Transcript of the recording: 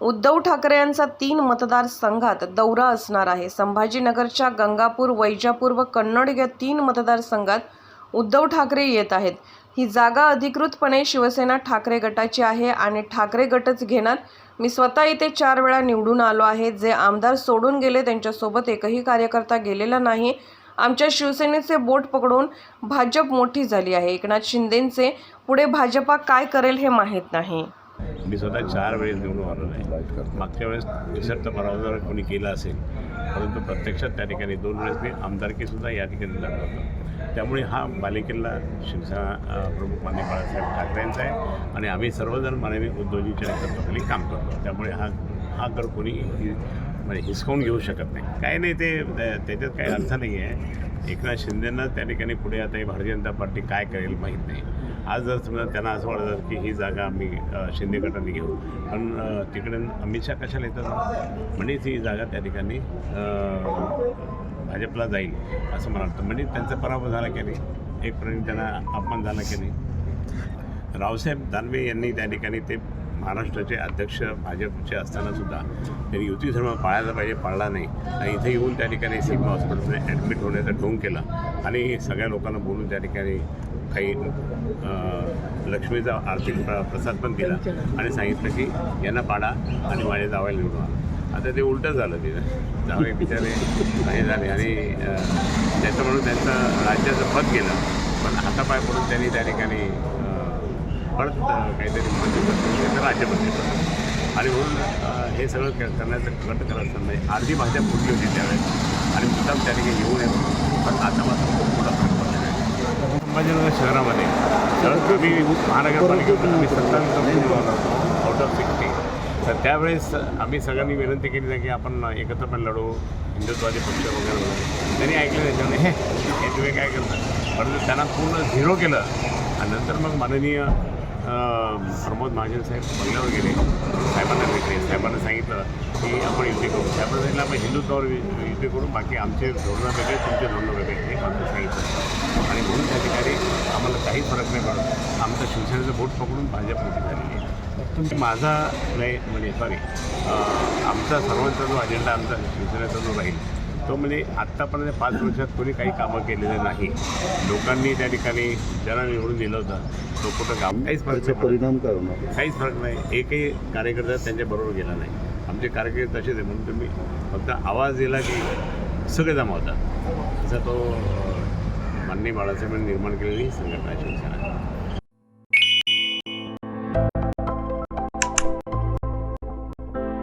उद्धव ठाकरे यांचा तीन मतदारसंघात दौरा असणार आहे. संभाजीनगरच्या गंगापूर वैजापूर व कन्नड या तीन मतदारसंघात उद्धव ठाकरे येत आहेत. ही जागा अधिकृतपणे शिवसेना ठाकरे गटाची आहे आणि ठाकरे गटच घेणार मी स्वतः इथे चार वेळा निवडून आलो आहे. जे आमदार सोडून गेले त्यांच्यासोबत एकही कार्यकर्ता गेलेला नाही. आमच्या शिवसेनेचे बोट पकडून भाजप मोठी झाली आहे. एकनाथ शिंदेंचे पुढे भाजपा काय करेल हे माहीत नाही. मी स्वतः चार वेळेस निवडून आलो नाही मागच्या वेळेस निसर्ग पराभव जर कोणी केला असेल परंतु प्रत्यक्षात त्या ठिकाणी दोन वेळेस मी आमदारकीसुद्धा या ठिकाणी लढलो होतो. त्यामुळे हा बालेकिल्ला शिवसेना प्रमुख मान्य बाळासाहेब ठाकरेंचा आहे आणि आम्ही सर्वजण माननीय उद्योजीच्या नेतृत्वाखाली काम करतो. त्यामुळे हा हा गड कोणी म्हणजे हिसकावून घेऊ शकत नाही. काय नाही ते त्याच्यात काही अर्थ नाही आहे. एकनाथ शिंदेनं त्या ठिकाणी पुढे आता ही भारतीय जनता पार्टी काय करेल माहीत नाही. आज जर समजा त्यांना असं वाटतं की ही जागा आम्ही शिंदे गटाने घेऊ. पण तिकडे अमित शहा कशाला येतात म्हणजेच ही जागा त्या ठिकाणी भाजपला जाईल असं मला वाटतं. म्हणजे त्यांचा पराभव झाला की नाही? एक त्यांना अपमान झाला की नाही? रावसाहेब दानवे यांनी त्या ठिकाणी ते महाराष्ट्राचे अध्यक्ष भाजपचे असताना सुद्धा त्यांनी युती धर्म पाळायला पाहिजे पाळला नाही. आणि इथे येऊन त्या ठिकाणी सिग्मा हॉस्पिटलमध्ये ॲडमिट होण्याचा ढोंग केला. आणि सगळ्या लोकांना बोलून त्या ठिकाणी काही लक्ष्मीचा आर्थिक प्रसाद पण दिला आणि सांगितलं की यांना पाडा आणि माझ्या जावायला निवडून आला आता ते उलटं झालं तिथं जावे बिचारे हे झाले. आणि त्याचं म्हणून त्यांचं राज्याचं पद गेलं. पण हातापाय पडून त्यांनी त्या ठिकाणी अं, काहीतरी पद राज्यमंत्री पद आणि म्हणून हे सगळं क- करण्याचं गट करत असताना अर्धी भाषा फुटली होती त्यावेळेस. आणि मुद्दाम त्या ठिकाणी येऊ नये पण आता मात्र खूप मोठा फरक पडलेला आहे. संभाजीनगर शहरामध्ये मी महानगरपालिकेतून आम्ही सत्तावीस आउट ऑफ सिक्स्टी तर त्यावेळेस आम्ही सगळ्यांनी विनंती केली नाही की आपण एकत्र पण लढू हिंदुत्वादी पक्ष वगैरे वगैरे. त्यांनी ऐकलं त्याच्यामुळे हे हे तुम्ही काय करता? परंतु त्यांना पूर्ण झिरो केलं. आणि नंतर मग माननीय प्रमोद महाजन साहेब बंगल्यावर गेले साहेबांना भेटले. साहेबांना सांगितलं की आपण युती करू. साहेबांना सांगितलं आपण हिंदुत्वावर युती करू. बाकी आमचे धोरणं वेगळे तुमचे धोरणं वेगळे. हे मात्र सांगितलं. आणि म्हणून त्या ठिकाणी आम्हाला काही फरक नाही पडत. आमचं शिवसेनेचं बोट पकडून भाजप मोठी झालेली आहे. माझा नाही म्हणजे सॉरी आमचा सर्वांचा जो अजेंडा आमचा शिवसेनेचा जो राहील तो म्हणजे आत्तापर्यंत पाच वर्षात कोणी काही कामं केलेलं नाही. लोकांनी त्या ठिकाणी ज्यांना निवडून दिलं होतं. तो कुठं काम काहीच फरक. परिणाम काहीच फरक नाही. एकही कार्यकर्ता त्यांच्याबरोबर गेला नाही. आमचे कार्यकर्ते तसेच आहे म्हणून तुम्ही फक्त आवाज दिला की सगळे जमा होतात. असा तो माननीय बाळासाहेबांनी निर्माण केलेली संघटना शिवसेना.